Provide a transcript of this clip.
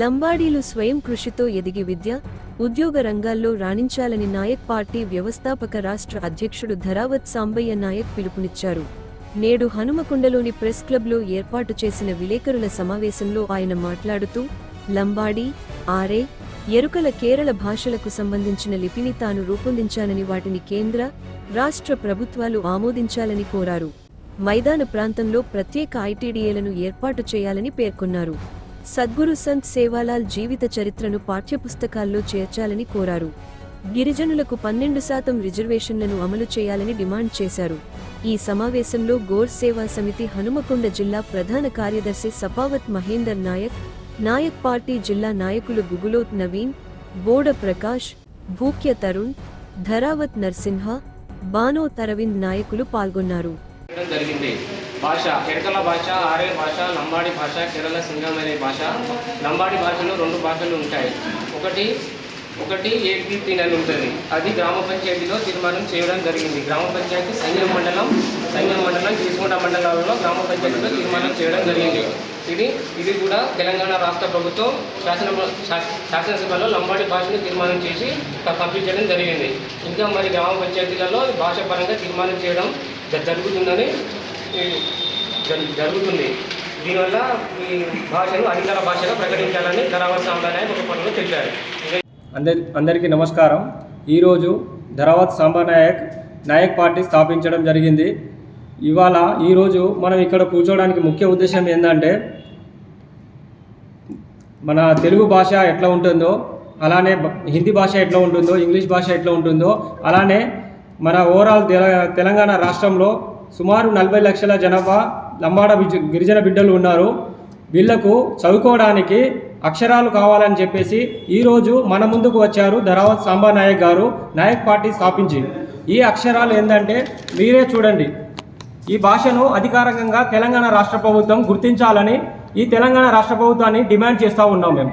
లంబాడీలు స్వయం కృషితో ఎదిగి విద్య ఉద్యోగ రంగాల్లో రాణించాలని నాయక్ పార్టీ వ్యవస్థాపక రాష్ట్ర అధ్యక్షుడు ధరావత్ సాంబయ్య నాయక్ పిలుపునిచ్చారు. నేడు హనుమకొండలోని ప్రెస్ క్లబ్లో ఏర్పాటు చేసిన విలేకరుల సమావేశంలో ఆయన మాట్లాడుతూ లంబాడీ ఆరే ఎరుకల కేరళ భాషలకు సంబంధించిన లిపిని తాను రూపొందించానని వాటిని కేంద్ర రాష్ట్ర ప్రభుత్వాలు ఆమోదించాలని కోరారు. మైదాన ప్రాంతంలో ప్రత్యేక ఐటీడీఏలను ఏర్పాటు చేయాలని పేర్కొన్నారు. సద్గురు సంత్ సేవాలాల్ జీవిత చరిత్రను పాఠ్యపుస్తకాల్లో చేర్చాలని కోరారు. గిరిజనులకు పన్నెండు శాతం రిజర్వేషన్లను అమలు చేయాలని డిమాండ్ చేశారు. ఈ సమావేశంలో గోర్ సేవా సమితి హనుమకొండ జిల్లా ప్రధాన కార్యదర్శి సపావత్ మహేందర్ నాయక్ నాయక్ పార్టీ జిల్లా నాయకులు గుగులోత్ నవీన్ బోడ ప్రకాష్ భూక్య తరుణ్ ధరావత్ నర్సింహ బానో తరవింద్ నాయకులు పాల్గొన్నారు. భాష ఎరకల భాష ఆర్య భాష లంబాడి భాష కేరళ సింగం అనే భాష. లంబాడి భాషలో రెండు భాషలు ఉంటాయి. ఒకటి ఒకటి ఏపీ అని ఉంటుంది. అది గ్రామ పంచాయతీలో తీర్మానం చేయడం జరిగింది. గ్రామ పంచాయతీ సంగం మండలం సంగం మండలం తీసుకుంట మండలాలలో గ్రామ పంచాయతీలో తీర్మానం చేయడం జరిగింది. ఇది ఇది కూడా తెలంగాణ రాష్ట్ర ప్రభుత్వం శాసన శా- శాసనసభలో లంబాడి భాషను తీర్మానం చేసి పంపించడం జరిగింది. ఇంకా మరి గ్రామ పంచాయతీలలో భాష పరంగా తీర్మానం చేయడం జ- జరుగుతుందని జరుగుతుంది. దీనివల్ల ఈ భాషను అధికార భాషగా ప్రకటించాలని ధరావత్ సాంప్రదాయం ఒక పనులు తెలిపారు అందరి అందరికీ నమస్కారం. ఈరోజు ధరావత్ సాంబా నాయక్ నాయక్ పార్టీ స్థాపించడం జరిగింది. ఇవాళ ఈరోజు మనం ఇక్కడ కూర్చోవడానికి ముఖ్య ఉద్దేశం ఏంటంటే మన తెలుగు భాష ఎట్లా ఉంటుందో అలానే హిందీ భాష ఎట్లా ఉంటుందో ఇంగ్లీష్ భాష ఎట్లా ఉంటుందో అలానే మన ఓవరాల్ తెలంగాణ రాష్ట్రంలో సుమారు నలభై లక్షల జనాభా లంబాడ గిరిజన బిడ్డలు ఉన్నారు. వీళ్ళకు చదువుకోవడానికి అక్షరాలు కావాలని చెప్పేసి ఈరోజు మన ముందుకు వచ్చారు ధరావత్ సాంబా నాయక్ గారు. నాయక్ పార్టీ స్థాపించి. ఈ అక్షరాలు ఏంటంటే మీరే చూడండి. ఈ భాషను అధికారికంగా తెలంగాణ రాష్ట్ర ప్రభుత్వం గుర్తించాలని ఈ తెలంగాణ రాష్ట్ర ప్రభుత్వాన్ని డిమాండ్ చేస్తూ ఉన్నాం మేము.